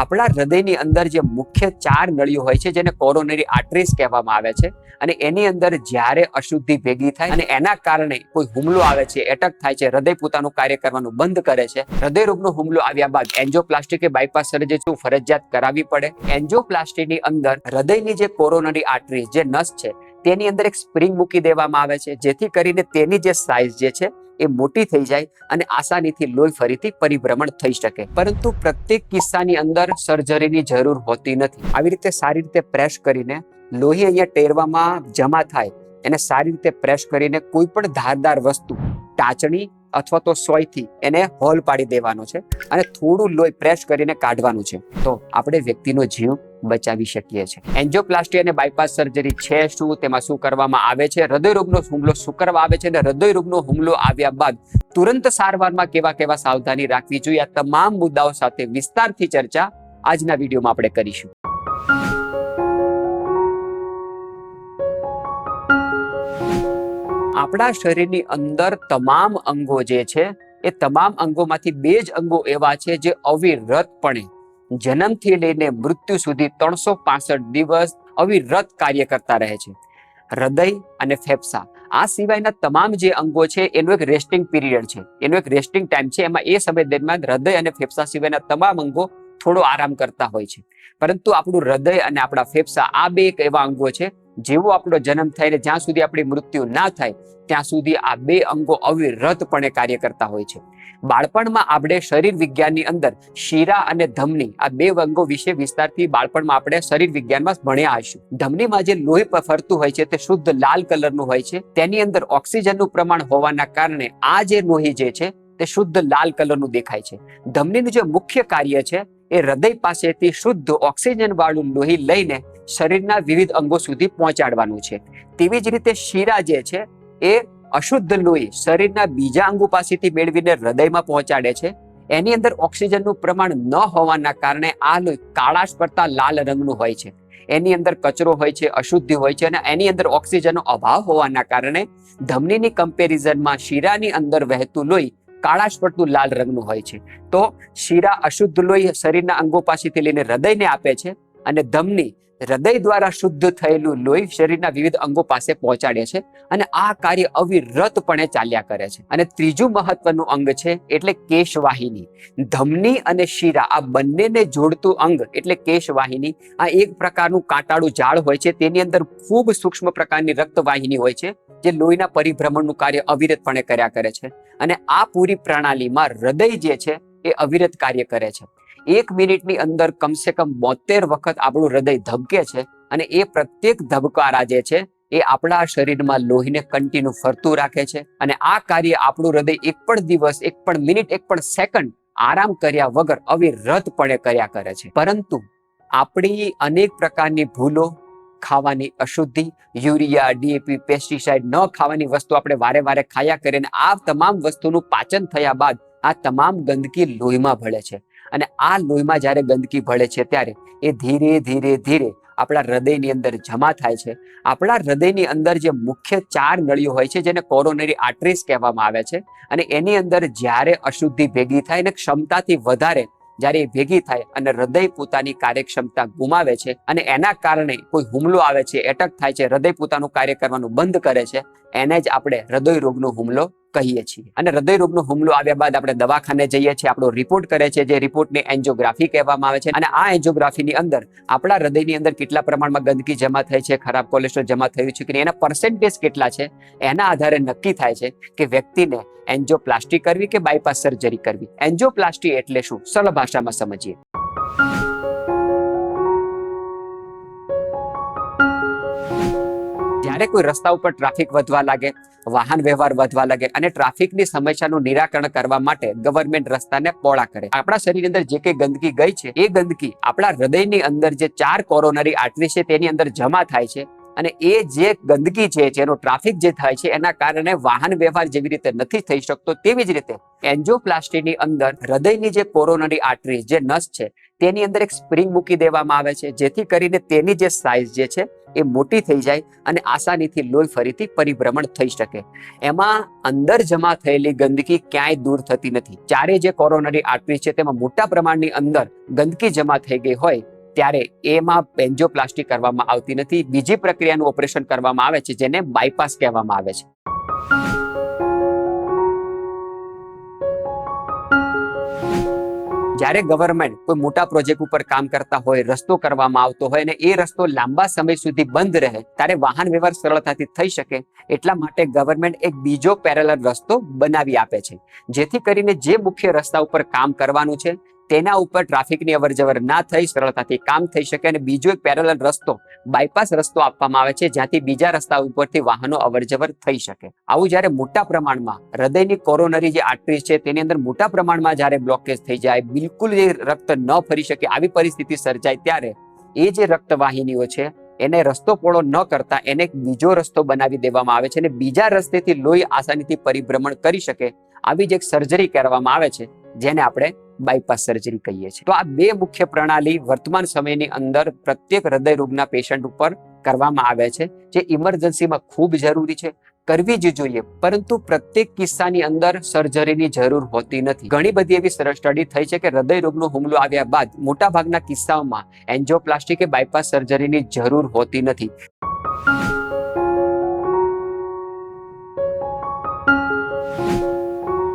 આપણા હૃદયની અંદર જે મુખ્ય ચાર નળીઓ હોય છે, જેને કોરોનરી આર્ટરીસ કહેવામાં આવે છે, અને એની અંદર જ્યારે અશુદ્ધિ ભેગી થાય અને એના કારણે કોઈ હુમલો આવે છે, એટક થાય છે, હૃદય પોતાનું કાર્ય કરવાનું બંધ કરે છે હૃદય રોગનો હુમલો આવ્યા બાદ એન્જોપ્લાસ્ટી કે બાયપાસ સર્જરી શું ફરજિયાત કરાવવી પડે. એન્જોપ્લાસ્ટીની અંદર હૃદયની જે કોરોનરી આર્ટરીસ, જે નસ છે તેની અંદર એક સ્પ્રિંગ મૂકી દેવામાં આવે છે, જેથી કરીને તેની જે સાઇઝ જે છે એ મોટી થઈ જાય અને આસાનીથી લોહી ફરીથી પરિભ્રમણ થઈ શકે. પરંતુ પ્રત્યેક કિસ્સાની અંદર સર્જરીની જરૂર હોતી નથી. આવી રીતે સારી રીતે પ્રેસ કરીને લોહી અહીંયા ટેરવામાં જમા થાય, એને સારી રીતે પ્રેસ કરીને કોઈ પણ ધારદાર વસ્તુ, ટાચણી અથવા તો સોયથી એને હોલ પાડી દેવાનો છે અને થોડું લોહી પ્રેસ કરીને કાઢવાનું છે. તો આપણે વ્યક્તિનો જીવ બચાવી શકીએ છીએ એન્જિયોપ્લાસ્ટી અને બાયપાસ સર્જરી છે શું? તેમાં શું કરવામાં આવે છે? હૃદયરોગનો હુમલો શું કરવા આવે છે? અને હૃદયરોગનો હુમલો આવ્યા બાદ તુરંત સારવારમાં કેવા કેવા સાવધાની રાખવી જોઈએ? આ તમામ મુદ્દાઓ સાથે વિસ્તારથી ચર્ચા આજના વિડીયોમાં આપણે કરીશું. આપણા શરીરની અંદર તમામ અંગો જે છે, એ તમામ અંગોમાંથી બે જ અંગો એવા છે જે અવિરતપણે જન્મથી લઈને મૃત્યુ સુધી ત્રણસો પાસઠ દિવસ અવિરત કાર્ય કરતા રહે છે. હૃદય અને ફેફસા, આ સિવાયના તમામ જે અંગો છે, એનો એક રેસ્ટિંગ પીરિયડ છે. એનો એક રેસ્ટિંગ ટાઈમ છે. એમાં એ સમય દરમિયાન હૃદય અને ફેફસા સિવાયના તમામ અંગો થોડો આરામ કરતા હોય છે. પરંતુ આપણું હૃદય અને આપણા ફેફસા આ બે એક એવા અંગો છે જેવો આપણો જન્મ થાય ને જ્યાં સુધી આપણી મૃત્યુ ના થાય, ત્યાં સુધી આ બે અંગો અવિરતપણે કાર્ય કરતા હોય છે. બાળપણમાં આપણે શરીર વિજ્ઞાનની અંદર શીરા અને ધમની આ બે અંગો વિશે વિસ્તારથી બાળપણમાં આપણે શરીર વિજ્ઞાનમાં ભણ્યા હશું ધમનીમાં જે લોહી ફરતું હોય છે તે શુદ્ધ લાલ કલરનું હોય છે. તેની અંદર ઓક્સિજનનું પ્રમાણ હોવાના કારણે આ જે લોહી જે છે તે શુદ્ધ લાલ કલરનું દેખાય છે. ધમનીનું જે મુખ્ય કાર્ય છે એ હૃદય પાસેથી શુદ્ધ ઓક્સિજન વાળું લોહી લઈને શરીરના વિવિધ અંગો સુધી પહોંચાડવાનું છે. તેવી જ રીતે શીરા જે છે, એ અશુદ્ધ લોહી શરીરના બીજા અંગો પાસેથી મેળવીને હૃદયમાં પહોંચાડે છે. એની અંદર ઓક્સિજનનું પ્રમાણ ન હોવાના કારણે આ લોહી કાળાશ પડતા લાલ રંગનું હોય છે. એની અંદર કચરો હોય છે, અશુદ્ધિ હોય છે અને એની અંદર ઓક્સિજનનો અભાવ હોવાના કારણે ધમનીની કમ્પેરિઝનમાં શીરાની અંદર વહેતું લોહી કાળાશ પડતું લાલ રંગનું હોય છે. તો શીરા અશુદ્ધ લોહી શરીરના અંગો પાસેથી લઈને હૃદયને આપે છે અને ધમની હૃદય દ્વારા શુદ્ધ થયેલું લોહી શરીરના વિવિધ અંગો પાસે પહોંચાડે છે અને આ કાર્ય અવિરતપણે ચાલ્યા કરે છે. અને ત્રીજું મહત્વનું અંગ છે એટલે કેશવાહિની. ધમની અને શીરા આ બંનેને જોડતું અંગ એટલે કેશવાહિની. આ એક પ્રકારનું કાંટાળું ઝાડ હોય છે. તેની અંદર ખૂબ સૂક્ષ્મ પ્રકારની રક્તવાહિની હોય છે, જે લોહીના પરિભ્રમણનું કાર્ય અવિરતપણે કર્યા કરે છે. અને આ પૂરી પ્રણાલીમાં હૃદય જે છે, એ અવિરત કાર્ય કરે છે. એક મિનિટની અંદર કમસે કમ બોતેર વખત આપણું હૃદય ધબકે છે અને એ પ્રત્યેક ધબકારા જે છે એ આપણા શરીરમાં લોહીને કન્ટિન્યુ ફરતું રાખે છે અને આ કાર્ય આપણું હૃદય એક પણ દિવસ, એક પણ મિનિટ, એક પણ સેકન્ડ આરામ કર્યા વગર અવિરતપણે કર્યા કરે છે. પરંતુ આપણી અનેક પ્રકારની ભૂલો, ખાવાની અશુદ્ધિ, યુરિયા ડીએપી પેસ્ટિસાઇડ ન ખાવાની વસ્તુ આપણે વારે વારે ખાયા કરીને આ તમામ વસ્તુનું પાચન થયા બાદ આ તમામ ગંદકી લોહીમાં ભળે છે. અને આ લોહીમાં જ્યારે ગંદકી ભળે છે ત્યારે એ ધીરે ધીરે ધીરે આપણા હૃદયની અંદર જમા થાય છે. આપણા હૃદયની અંદર જે મુખ્ય ચાર નળીઓ હોય છે જેને કોરોનરી આર્ટરીસ કહેવામાં આવે છે અને એની અંદર જ્યારે અશુદ્ધિ ભેગી થાય અને ક્ષમતાથી વધારે જ્યારે એ ભેગી થાય અને હૃદય પોતાની કાર્યક્ષમતા ગુમાવે છે અને એના કારણે કોઈ હુમલો આવે છે, એટક થાય છે, હૃદય પોતાનું કાર્ય કરવાનું બંધ કરે છે, એને જ આપણે હૃદય રોગનો હુમલો કહીએ છીએ. અને હૃદયરોગનો હુમલો આવ્યા બાદ આપણે દવાખાને જઈએ છીએ. આપણો રિપોર્ટ કરે છે જે રિપોર્ટને એન્જિયોગ્રાફી કહેવામાં આવે છે. અને આ એન્જિયોગ્રાફીની અંદર આપણા હૃદયની અંદર કેટલા પ્રમાણમાં ગંદકી જમા થઈ છે, ખરાબ કોલેસ્ટ્રોલ જમા થયું છે કે એના પર્સન્ટેજ કેટલા છે? એના આધારે નક્કી થાય છે કે વ્યક્તિને એન્જિયોપ્લાસ્ટી કરવી કે બાયપાસ સર્જરી કરવી? એન્જિયોપ્લાસ્ટી એટલે શું? સરળ ભાષામાં સમજીએ. જ્યારે કોઈ રસ્તા ઉપર ટ્રાફિક વધવા લાગે, વાહન વ્યવહાર વધવા લાગે અને ટ્રાફિકની સમસ્યાનું નિરાકરણ કરવા માટે ગવર્મેન્ટ રસ્તાને પોળા કરે. આપણા શરીરની અંદર જે કઈ ગંદકી ગઈ છે, એ ગંદકી આપણા હૃદયની અંદર જે ચાર કોરોનરી આર્ટરી છે, તેની અંદર જમા થાય છે. અને એ જે ગંદકી છે, જેનો ટ્રાફિક જે થાય છે, એના કારણે વાહન વ્યવહાર જેવી રીતે નથી થઈ શકતો, તેવી જ રીતે એન્જોપ્લાસ્ટીની અંદર હૃદયની જે કોરોનરી આર્ટરી જે નસ છે, તેની અંદર એક સ્પ્રિંગ મૂકી દેવામાં આવે છે, જેથી કરીને તેની જે સાઇઝ જે છે, એ મોટી થઈ જાય અને આસાનીથી લોહી ફરીથી પરિભ્રમણ થઈ શકે. એમાં અંદર જમા થયેલી ગંદકી ક્યાંય દૂર થતી નથી. ચારે જે કોરોનરી આર્ટરી છે, તેમાં મોટા પ્રમાણની અંદર ગંદકી જમા થઈ ગઈ હોય ત્યારે એમાં બેન્જોપ્લાસ્ટી કરવામાં આવતી નથી. બીજી પ્રક્રિયાનું ઓપરેશન કરવામાં આવે છે, જેને બાયપાસ કહેવામાં આવે છે. જ્યારે ગવર્મેન્ટ કોઈ મોટા પ્રોજેક્ટ ઉપર કામ કરતા હોય, રસ્તો કરવામાં આવતો હોય અને એ રસ્તો લાંબા સમય સુધી બંધ રહે, ત્યારે વાહન વ્યવહાર સરળતાથી થઈ શકે. એટલા માટે ગવર્મેન્ટ એક બીજો પેરેલલ રસ્તો બનાવી આપે છે. જેથી કરીને જે મુખ્ય રસ્તા ઉપર કામ કરવાનું છે તેના ઉપર ટ્રાફિકની અવર જવર ના થઈ, સરળતાથી કામ થઈ શકે અને બીજો એક પેરેલલ રસ્તો બાયપાસ રસ્તો આપવામાં આવે છે, જ્યાંથી બીજા રસ્તા ઉપરથી વાહનો અવર જવર થઈ શકે. આવું જ્યારે મોટા પ્રમાણમાં, હૃદયની કોરોનરી જે આર્ટરીઝ છે, તેની અંદર મોટા પ્રમાણમાં જ્યારે બ્લોકેજ થઈ જાય, બિલકુલ એ રક્ત ન ફરી શકે, આવી પરિસ્થિતિ સર્જાય ત્યારે એ જે રક્તવાહિનીઓ છે, એને રસ્તો પોળો ન કરતા એને એક બીજો રસ્તો બનાવી દેવામાં આવે છે અને બીજા રસ્તેથી લોહી આસાનીથી પરિભ્રમણ કરી શકે, આવી જ એક સર્જરી કરવામાં આવે છે, જેને આપણે બાયપાસ સર્જરી કહીએ છીએ. તો આ બે મુખ્ય પ્રણાલી વર્તમાન સમયની અંદર પ્રત્યેક હૃદય રોગના પેશન્ટ ઉપર કરવામાં આવે છે, જે ઇમરજન્સીમાં ખૂબ જરૂરી છે. કરવી જ જોઈએ, પરંતુ પ્રત્યેક કિસ્સાની અંદર સર્જરીની જરૂર હોતી નથી. ઘણી બધી એવી સ્ટડી થઈ છે કે હૃદય રોગનો હુમલો આવ્યા બાદ મોટાભાગના કિસ્સાઓમાં એન્જિયોપ્લાસ્ટી કે બાયપાસ સર્જરીની જરૂર હોતી નથી.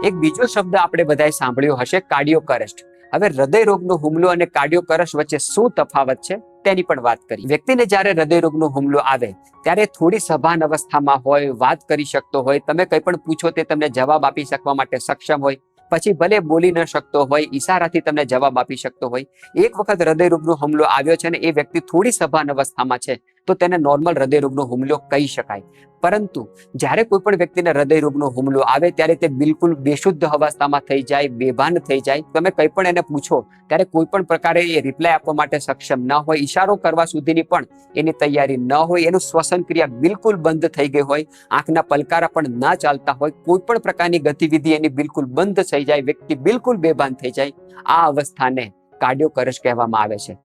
એક બીજો શબ્દ આપણે બધાએ સાંભળ્યો હશે, કાર્ડિયોકરસ્ટ. હવે હૃદય રોગનો હુમલો અને કાર્ડિયોકરસ વચ્ચે શું તફાવત છે, તેની પણ વાત કરી વ્યક્તિને જ્યારે હૃદયરોગનો હુમલો આવે, ત્યારે થોડી સભાન અવસ્થામાં હોય, વાત કરી શકતો હોય, તમે કંઈ પણ પૂછો તે તમને જવાબ આપી શકવા માટે સક્ષમ હોય. પછી ભલે બોલી ન શકતો હોય, ઈશારાથી તમને જવાબ આપી શકતો હોય. એક વખત હૃદય રોગનો હુમલો આવ્યો છે ને એ વ્યક્તિ થોડી સભાન અવસ્થામાં છે તો તેને નોર્મલ હૃદયરોગનો હુમલો કહી શકાય. પરંતુ જ્યારે કોઈ પણ વ્યક્તિને હૃદય રોગનો હુમલો આવે ત્યારે તે બિલકુલ બેશુદ્ધ અવસ્થામાં થઈ જાય, બેભાન થઈ જાય. તમે કંઈ પણ એને પૂછો, ત્યારે કોઈ પણ પ્રકારે એ રિપ્લાય આપવા માટે સક્ષમ ન હોય. ઈશારો કરવા સુધીની પણ એની તૈયારી ન હોય. એનું શ્વસન ક્રિયા બિલકુલ બંધ થઈ ગઈ હોય. આંખના પલકારા પણ ના ચાલતા હોય. કોઈ પણ પ્રકારની ગતિવિધિ એની બિલકુલ બંધ થઈ જાય. વ્યક્તિ બિલકુલ બેભાન થઈ જાય. આ અવસ્થાને કાર્ડિયો કરશ કહેવામાં આવે છે.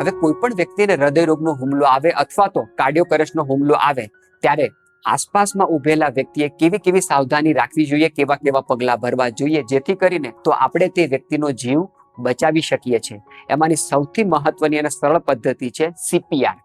હવે કોઈ પણ વ્યક્તિને હૃદય રોગનો હુમલો આવે અથવા તો કાર્ડિયોકરસનો હુમલો આવે, ત્યારે આસપાસમાં ઉભેલા વ્યક્તિએ કેવી કેવી સાવધાની રાખવી જોઈએ, કેવા કેવા પગલાં ભરવા જોઈએ, જેથી કરીને તો આપણે તે વ્યક્તિનો જીવ બચાવી શકીએ છીએ. એમાંની સૌથી મહત્વની અને સરળ પદ્ધતિ છે સીપીઆર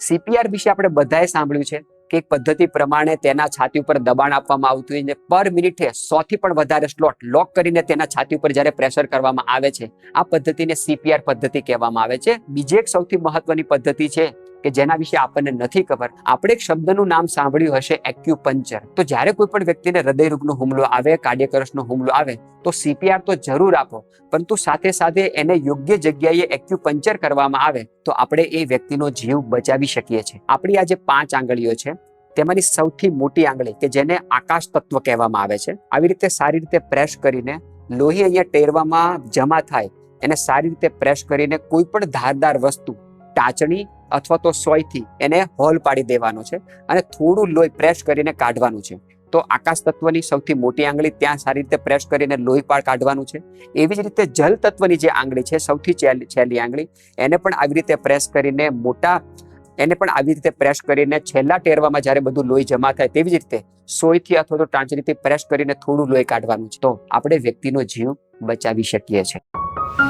સીપીઆર વિશે આપણે બધાએ સાંભળ્યું છે. કે એક પદ્ધતિ પ્રમાણે તેના છાતી ઉપર દબાણ આપવામાં આવતું હોય પર મિનિટે સો થી પણ વધારે સ્લોટ લોક કરીને તેના છાતી ઉપર જ્યારે પ્રેશર કરવામાં આવે છે, આ પદ્ધતિને સીપીઆર પદ્ધતિ કહેવામાં આવે છે. બીજી એક સૌથી મહત્વની પદ્ધતિ છે કે જેના વિશે આપણને નથી ખબર. આપણે એક શબ્દનું નામ સાંભળ્યું હશે એક્યુપંચર તો જ્યારે કોઈ પણ વ્યક્તિને હૃદય રોગનો હુમલો આવે, કાર્ડિયકરસનો હુમલો આવે, તો સીપીઆર તો જરૂર આપો. પરંતુ સાથે સાથે એને યોગ્ય જગ્યાએ એક્યુપંચર કરવામાં આવે, તો આપણે એ વ્યક્તિનો જીવ બચાવી શકીએ છીએ. આપણી આ જે પાંચ આંગળીઓ છે, તેમાંની સૌથી મોટી આંગળી, કે જેને આકાશ તત્વ કહેવામાં આવે છે, આવી રીતે સારી રીતે પ્રેસ કરીને લોહી અહીંયા ટેરવામાં જમા થાય, એને સારી રીતે પ્રેસ કરીને કોઈ પણ ધારદાર વસ્તુ, ટાચણી અથવા તો સોયથી એને હોલ પાડી દેવાનો છે અને થોડું લોહી પ્રેસ કરીને કાઢવાનું છે. તો આકાશ તત્વની સૌથી મોટી આંગળી ત્યાં સારી રીતે પ્રેસ કરીને લોહી પાડ કાઢવાનું છે. એવી જ રીતે જલ તત્વની જે આંગળી છે, સૌથી છેલ્લી આંગળી, એને પણ આવી રીતે પ્રેસ કરીને મોટા, એને પણ આવી રીતે પ્રેસ કરીને છેલ્લા ટેરવામાં જ્યારે બધું લોહી જમા થાય તેવી જ રીતે સોયથી અથવા તો ટાંચણીથી પ્રેસ કરીને થોડું લોહી કાઢવાનું છે. તો આપણે વ્યક્તિનો જીવ બચાવી શકીએ છીએ.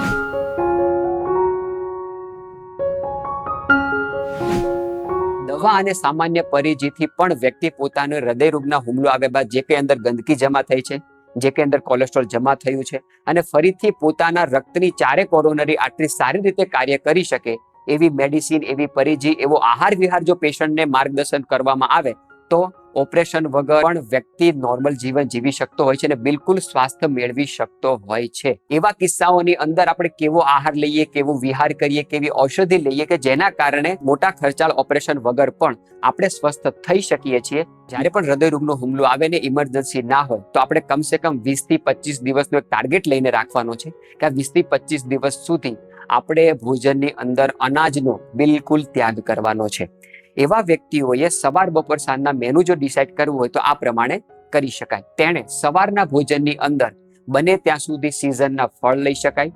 દવા અને સામાન્ય પરિજીથી પણ વ્યક્તિ પોતાનો હૃદય રોગના હુમલો આવ્યા બાદ જે કંઈ અંદર ગંદકી જમા થઈ છે, જે કંઈ અંદર કોલેસ્ટ્રોલ જમા થયું છે અને ફરીથી પોતાના રક્તની ચારે કોરોનરી આર્ટરી સારી રીતે કાર્ય કરી શકે એવી મેડિસિન એવી પરિજી, એવો આહાર વિહાર જો પેશન્ટને માર્ગદર્શન કરવામાં આવે તો ઓપરેશન વગર પણ વ્યક્તિ નોર્મલ જીવન જીવી શકતો હોય છે અને બિલકુલ સ્વાસ્થ્ય મેળવી શકતો હોય છે. એવા કિસ્સાઓની અંદર આપણે કેવો આહાર લઈએ, કેવો વિહાર કરીએ, કેવી ઔષધિ લઈએ કે જેના કારણે મોટા ખર્ચાળ ઓપરેશન વગર પણ આપણે સ્વસ્થ થઈ શકીએ છીએ. જ્યારે પણ હૃદય રોગનો હુમલો આવે ને ઇમરજન્સી ના હોય, તો આપણે કમસે કમ વીસથી પચીસ દિવસનો એક ટાર્ગેટ લઈને રાખવાનો છે કે આ વીસથી પચીસ દિવસ સુધી આપણે ભોજનની અંદર અનાજનો બિલકુલ ત્યાગ કરવાનો છે. એવા વ્યક્તિઓએ સવાર બપોર સાંજના મેનુ જો ડિસાઈડ કરવું હોય તો આ પ્રમાણે કરી શકાય. તેણે સવારના ભોજનની અંદર બને ત્યાં સુધી સિઝનના ફળ લઈ શકાય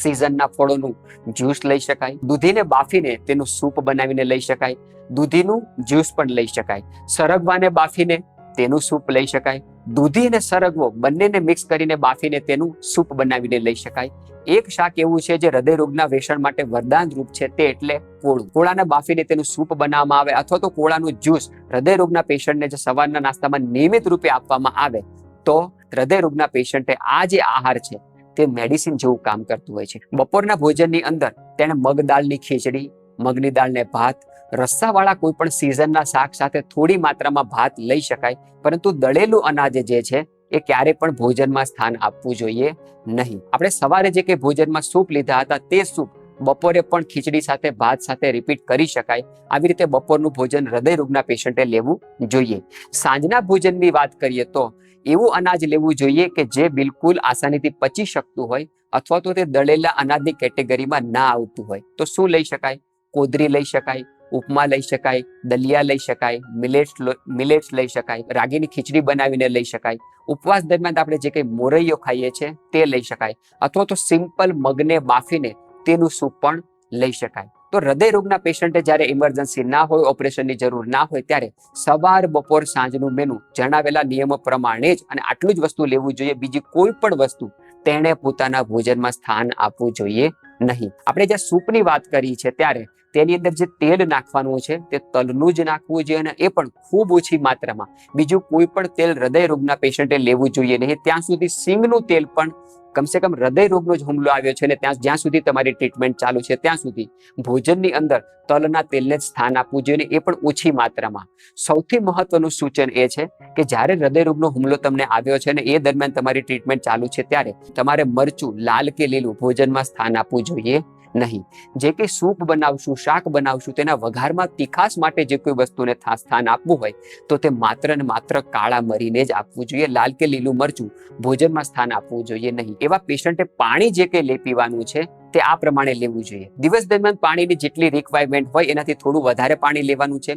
સિઝનના ફળોનું જ્યુસ લઈ શકાય, દૂધીને બાફીને તેનું સૂપ બનાવીને લઈ શકાય, દૂધીનું જ્યુસ પણ લઈ શકાય, સરગવાને બાફીને તેનું સૂપ લઈ શકાય દૂધી અને સરગવો, બંનેને મિક્સ કરીને બાફીને તેનું સૂપ બનાવીને લઈ શકાય. એક શાક એવું છે જે હૃદય રોગના વેસણ માટે વરદાન રૂપ છે તે એટલે કોળું. કોળાને બાફીને તેનું સૂપ બનાવવામાં આવે અથવા તો કોળાનું જ્યુસ હૃદય રોગના પેશન્ટને જે સવારના નાસ્તામાં નિયમિત રૂપે આપવામાં આવે, તો હૃદય રોગના પેશન્ટે આ જે આહાર છે તે મેડિસિન જેવું કામ કરતું હોય છે. બપોરના ભોજનની અંદર તેણે મગ દાળની ખીચડી મગની દાળને ભાત. રસ્સાવાળા કોઈ પણ સિઝનના શાક સાથે થોડી માત્રામાં ભાત લઈ શકાય, પરંતુ દળેલું અનાજ જે છે, એ ક્યારે પણ ભોજનમાં સ્થાન આપવું જોઈએ નહીં. આપણે સવારે જે કે ભોજનમાં સૂપ લીધા હતા, તે સૂપ બપોરે પણ ખીચડી સાથે, ભાત સાથે રિપીટ કરી શકાય. આવી રીતે બપોરનું ભોજન હૃદય રોગના પેશન્ટે લેવું જોઈએ. સાંજના ભોજનની વાત કરીએ તો, એવું અનાજ લેવું જોઈએ કે જે બિલકુલ આસાનીથી પચી શકતું હોય, અથવા તો તે દળેલા અનાજની કેટેગરીમાં ના આવતું હોય. તો શું લઈ શકાય? કોદરી લઈ શકાય, ઉપમા લઈ શકાય, દલિયા લઈ શકાય, મિલેટ્સ મિલેટ્સ લઈ શકાય, રાગીની ખીચડી બનાવીને લઈ શકાય. ઉપવાસ દરમિયાન આપણે જે કંઈ મોરૈયો ખાઈએ છીએ તે લઈ શકાય અથવા તો સિમ્પલ મગને બાફીને તેનું સૂપ પણ લઈ શકાય. તો હૃદય રોગના પેશન્ટે જ્યારે ઇમરજન્સી ના હોય, ઓપરેશનની જરૂર ના હોય ત્યારે સવાર, બપોર, સાંજનું મેનુ જણાવેલા નિયમો પ્રમાણે જ અને આટલું જ વસ્તુ લેવું જોઈએ. બીજી કોઈ પણ વસ્તુ તેણે પોતાના ભોજનમાં સ્થાન આપવું જોઈએ નહીં. આપણે જે સૂપની વાત કરી છે ત્યારે તેની અંદર જે તેલ નાખવાનું છે, તે તલનું જ નાખવું જોઈએ અને એ પણ ખૂબ ઓછી માત્રામાં. બીજું કોઈ પણ તેલ હૃદય રોગના પેશન્ટે લેવું જોઈએ નહીં. ત્યાં સુધી સિંગનું તેલ પણ કમસે કમ હૃદય રોગનો જ હુમલો આવ્યો છે અને ત્યાં જ્યાં સુધી તમારી ટ્રીટમેન્ટ ચાલુ છે, ત્યાં સુધી ભોજનની અંદર તલના તેલને જ સ્થાન આપવું જોઈએ એ પણ ઓછી માત્રામાં. સૌથી મહત્વનું સૂચન એ છે કે જ્યારે હૃદય રોગનો હુમલો તમને આવ્યો છે અને એ દરમિયાન તમારી ટ્રીટમેન્ટ ચાલુ છે, ત્યારે તમારે મરચું, લાલ કે લીલું ભોજનમાં સ્થાન આપવું જોઈએ. નહીં. જે કે સૂપ બનાવશું, શાક બનાવશું, તેના વઘારમાં તીખાસ માટે જે કોઈ વસ્તુને સ્થાન આપવું હોય, તો તે માત્ર ને માત્ર કાળા મરીને જ આપવું જોઈએ, લાલ કે લીલું મરચું ભોજનમાં સ્થાન આપવું જોઈએ નહીં. એવા પેશન્ટે પાણી જે કંઈ લે પીવાનું છે, તે આ પ્રમાણે લેવું જોઈએ. દિવસ દરમિયાન પાણીની જેટલી રિક્વાયરમેન્ટ હોય, એનાથી થોડું વધારે પાણી લેવાનું છે.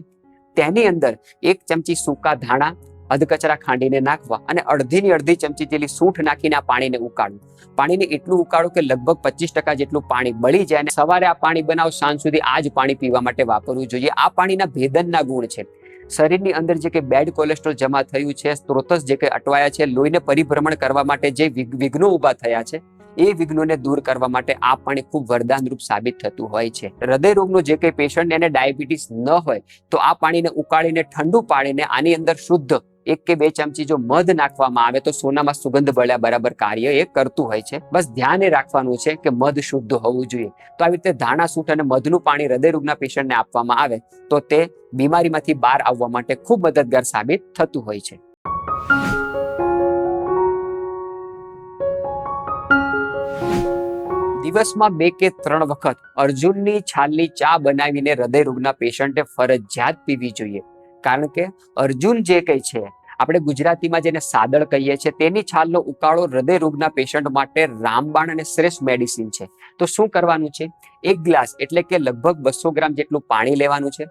તેની અંદર એક ચમચી સૂકા ધાણા અધકચરા ખાંડીને નાખવા અને અડધીની અડધી ચમચી જેટલી સૂંઠ નાખીને આ પાણીને ઉકાળવું પાણીને એટલું ઉકાળો કે લગભગ પચીસ ટકા જેટલું પાણી બળી જાય અને સવારે આ પાણી બનાવો, સાંજ સુધી આ જ પાણી પીવા માટે વાપરવું જોઈએ. આ પાણીના ભેદનના ગુણ છે. શરીરની અંદર જે કે બેડ કોલેસ્ટ્રોલ જમા થયું છે, સ્ત્રોતસ જે કે અટવાયા છે, લોહીને પરિભ્રમણ કરવા માટે જે વિઘ્નો ઊભા થયા છે, એ વિઘ્નોને દૂર કરવા માટે આ પાણી ખૂબ વરદાનરૂપ સાબિત થતું હોય છે. હૃદય રોગનો જે કંઈ પેશન્ટ એને ડાયાબિટીસ ન હોય, તો આ પાણીને ઉકાળીને ઠંડુ પાડીને આની અંદર શુદ્ધ એક કે બે ચમચી જો મધ નાખવામાં આવે તો સોનામાં સુગંધ બળ્યા બરાબર કાર્ય એ કરતું હોય છે. બસ ધ્યાન એ રાખવાનું છે કે મધ શુદ્ધ હોવું જોઈએ. તો આવી રીતે ધાણા, સૂટ અને મધનું પાણી હૃદયરોગના પેશન્ટને આપવામાં આવે તો તે બીમારીમાંથી બહાર આવવા માટે ખૂબ મદદગાર સાબિત થતું હોય છે. દિવસમાં બે કે ત્રણ વખત અર્જુનની છાલની ચા બનાવીને હૃદય રોગના પેશન્ટે ફરજિયાત પીવી જોઈએ. કારણ કે અર્જુન જે કંઈ છે, આપણે ગુજરાતીમાં જેને સાદળ કહીએ છીએ, તેની છાલનો ઉકાળો હૃદય રોગના પેશન્ટ માટે રામબાણ અને શ્રેષ્ઠ મેડિસિન છે. તો શું કરવાનું છે? એક ગ્લાસ એટલે કે લગભગ બસો ગ્રામ જેટલું પાણી લેવાનું છે.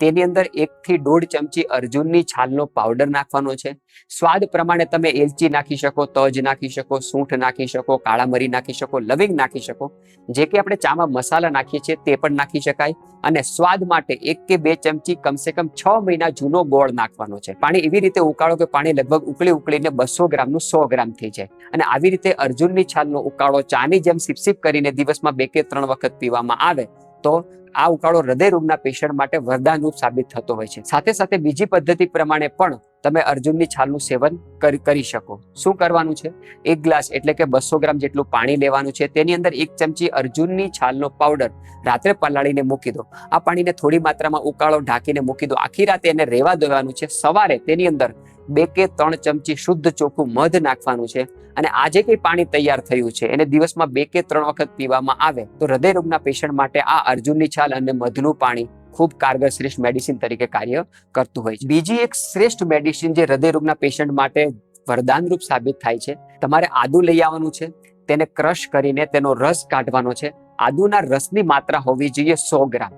તેની અંદર એક થી દોઢ ચમચી અર્જુનની છાલનો પાવડર નાખવાનો છે. સ્વાદ પ્રમાણે તમે એલચી નાખી શકો, તજ નાખી શકો, સૂંઠ નાખી શકો, કાળા મરી નાખી શકો, લવિંગ નાખી શકો. જે કે આપણે ચામાં મસાલા નાખીએ છીએ તે પણ નાખી શકાય. અને સ્વાદ માટે એક કે બે ચમચી કમસે કમ છ મહિના જૂનો ગોળ નાખવાનો છે. પાણી એવી રીતે ઉકાળો કે પાણી લગભગ ઉકળી ઉકળીને બસો ગ્રામનું સો ગ્રામ થઈ જાય. અને આવી રીતે અર્જુનની છાલનો ઉકાળો ચાની જેમ સિપ સિપ કરીને દિવસમાં બે કે ત્રણ વખત પીવામાં આવે તો આ ઉકાળો હૃદય રોગના પેશન્ટ માટે વરદાનરૂપ સાબિત થતો હોય છે. સાથે સાથે બીજી પદ્ધતિ પ્રમાણે પણ તમે અર્જુનની છાલનું સેવન કરી શકો. શું કરવાનું છે? એક ગ્લાસ એટલે કે બસો ગ્રામ જેટલું પાણી લેવાનું છે. તેની અંદર એક ચમચી અર્જુનની છાલનો પાવડર રાત્રે પલાળીને મૂકી દો. આ પાણીને થોડી માત્રામાં ઉકાળો ઢાંકીને મૂકી દો. આખી રાતે એને રેવા દેવાનું છે. સવારે તેની અંદર બે કે ત્રણ ચમચી શુદ્ધ ચોખ્ખું મધ નાખવાનું છે અને આજે જે કંઈ પાણી તૈયાર થયું છે એને દિવસમાં બે કે ત્રણ વખત પીવામાં આવે તો હૃદય રોગના પેશન્ટ માટે આ અર્જુનની છાલ અને મધનું પાણી ખૂબ કારગર શ્રેષ્ઠ મેડિસિન તરીકે કાર્ય કરતું હોય છે. બીજી એક શ્રેષ્ઠ મેડિસિન જે હૃદય રોગના પેશન્ટ માટે વરદાનરૂપ સાબિત થાય છે, તમારે આદુ લઈ આવવાનું છે, તેને ક્રશ કરીને તેનો રસ કાઢવાનો છે. આદુના રસની માત્રા હોવી જોઈએ સો ગ્રામ.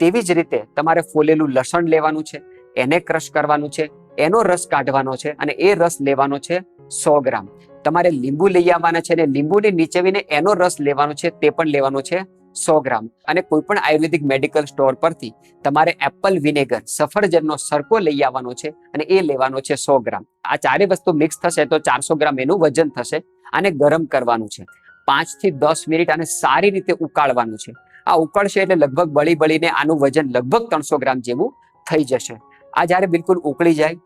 તેવી જ રીતે તમારે ફોલેલું લસણ લેવાનું છે, એને ક્રશ કરવાનું છે એનો રસ કાઢવાનો છે અને એ રસ લેવાનો છે સો ગ્રામ. તમારે લીંબુ લઈ આવવાના છે અને લીંબુને નીચેવીને એનો રસ લેવાનો છે તે પણ લેવાનો છે સો ગ્રામ. અને કોઈ પણ આયુર્વેદિક મેડિકલ સ્ટોર પરથી તમારે એપલ વિનેગર, સફરજનનો સરકો લઈ આવવાનો છે અને એ લેવાનો છે સો ગ્રામ. આ ચારે વસ્તુ મિક્સ થશે તો ચારસો ગ્રામ એનું વજન થશે આને ગરમ કરવાનું છે. પાંચથી દસ મિનિટ આને સારી રીતે ઉકાળવાનું છે. આ ઉકળશે એટલે લગભગ બળી બળીને આનું વજન લગભગ ત્રણસો ગ્રામ જેવું થઈ જશે. આ જ્યારે બિલકુલ ઉકળી જાય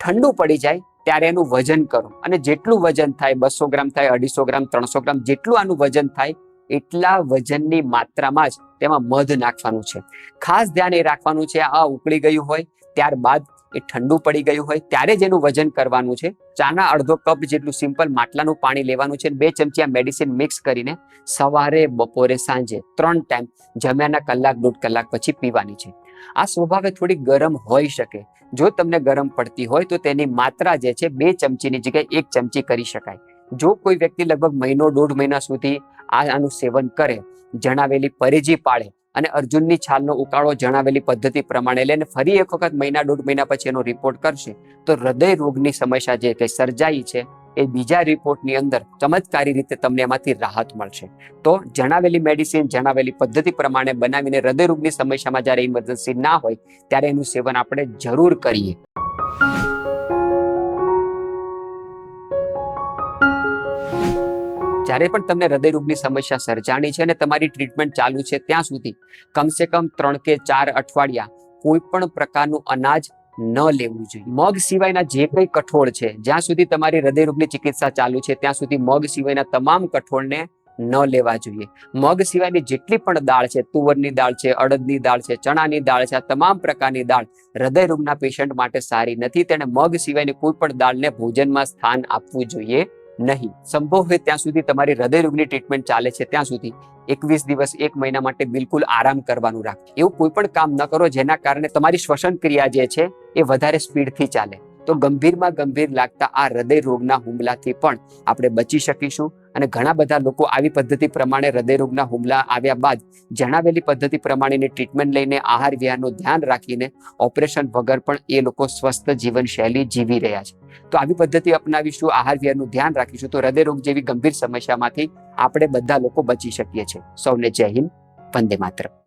ઠંડુ પડી જાય ત્યારે એનું વજન કરો. અને જેટલું વજન થાય, બસો ગ્રામ થાય, અઢીસો ગ્રામ, ત્રણસો ગ્રામ, જેટલું આનું વજન થાય, એટલા વજનની માત્રામાં જ તેમાં મધ નાખવાનું છે. ખાસ ધ્યાન એ રાખવાનું છે, આ ઉકળી ગયું હોય, ત્યારબાદ એ ઠંડુ પડી ગયું હોય, ત્યારે જ એનું વજન કરવાનું છે. ચાના અડધો કપ જેટલું સિમ્પલ માટલાનું પાણી લેવાનું છે, બે ચમચી આ મેડિસિન મિક્સ કરીને સવારે, બપોરે, સાંજે, ત્રણ ટાઈમ જમ્યાના કલાક, દોઢ કલાક પછી પીવાની છે. આ સ્વભાવે થોડી ગરમ હોઈ શકે. જો તમને ગરમ પડતી હોય તો તેની માત્રા જે છે બે ચમચીની જગ્યાએ એક ચમચી કરી શકાય. જો કોઈ વ્યક્તિ લગભગ મહિનો દોઢ મહિના સુધી આ આનું સેવન કરે, જણાવેલી પરેજી પાળે અને અર્જુનની છાલનો ઉકાળો જણાવેલી પદ્ધતિ પ્રમાણે લઈને ફરી એક વખત મહિના દોઢ મહિના પછી એનો રિપોર્ટ કરશે, તો હૃદય રોગની સમસ્યા જે કંઈ સર્જાઈ છે. એ બીજા રિપોર્ટની અંદર ચમત્કારી રીતે તમને એમાંથી રાહત મળશે. તો જણાવેલી મેડિસિન જણાવેલી પદ્ધતિ પ્રમાણે બનાવીને હૃદયરોગની સમસ્યામાં જ્યારે ઇમરજન્સી ના હોય, ત્યારે એનું સેવન આપણે જરૂર કરીએ. જ્યારે પણ તમને હૃદય રોગની સમસ્યા સર્જાણી છે અને તમારી ટ્રીટમેન્ટ ચાલુ છે, ત્યાં સુધી કમસે કમ ત્રણ કે ચાર અઠવાડિયા કોઈ પણ પ્રકારનું અનાજ ન લેવું જોઈએ. મગ સિવાયના જે કંઈ કઠોળ છે, જ્યાં સુધી તમારી હૃદયરોગની ચિકિત્સા ચાલુ છે, ત્યાં સુધી મગ સિવાયના તમામ કઠોળને ન લેવા જોઈએ. મગ સિવાયની જેટલી પણ દાળ છે, તુવરની દાળ છે, અડદની દાળ છે, ચણાની દાળ છે, આ તમામ પ્રકારની દાળ હૃદય રોગના પેશન્ટ માટે સારી નથી. તેણે મગ સિવાયની કોઈ પણ દાળને ભોજનમાં સ્થાન આપવું જોઈએ નહીં. સંભવ હોય ત્યાં સુધી તમારી હૃદય રોગની ટ્રીટમેન્ટ ચાલે છે ત્યાં સુધી. એકવીસ દિવસ, એક મહિના માટે બિલકુલ આરામ કરવાનું રાખ એવું કોઈ પણ કામ ન કરો જેના કારણે તમારી શ્વસન ક્રિયા જે છે એ વધારે સ્પીડથી ચાલે. તો ગંભીરમાં ગંભીર લાગતા આ હૃદય રોગના હુમલાથી પણ આપણે બચી શકીશું. અને ઘણા બધા લોકો આવી પદ્ધતિ પ્રમાણે હૃદયરોગના હુમલા આવ્યા બાદ જણાવેલી પદ્ધતિ પ્રમાણેની ટ્રીટમેન્ટ લઈને આહાર વિહારનું ધ્યાન રાખીને ઓપરેશન વગર પણ એ લોકો સ્વસ્થ જીવનશૈલી જીવી રહ્યા છે. તો આવી પદ્ધતિ અપનાવીશું, આહાર વિહારનું ધ્યાન રાખીશું, તો હૃદયરોગ જેવી ગંભીર સમસ્યામાંથી આપણે બધા લોકો બચી શકીએ છીએ. સૌને જય હિન્દ, વંદે માતરમ.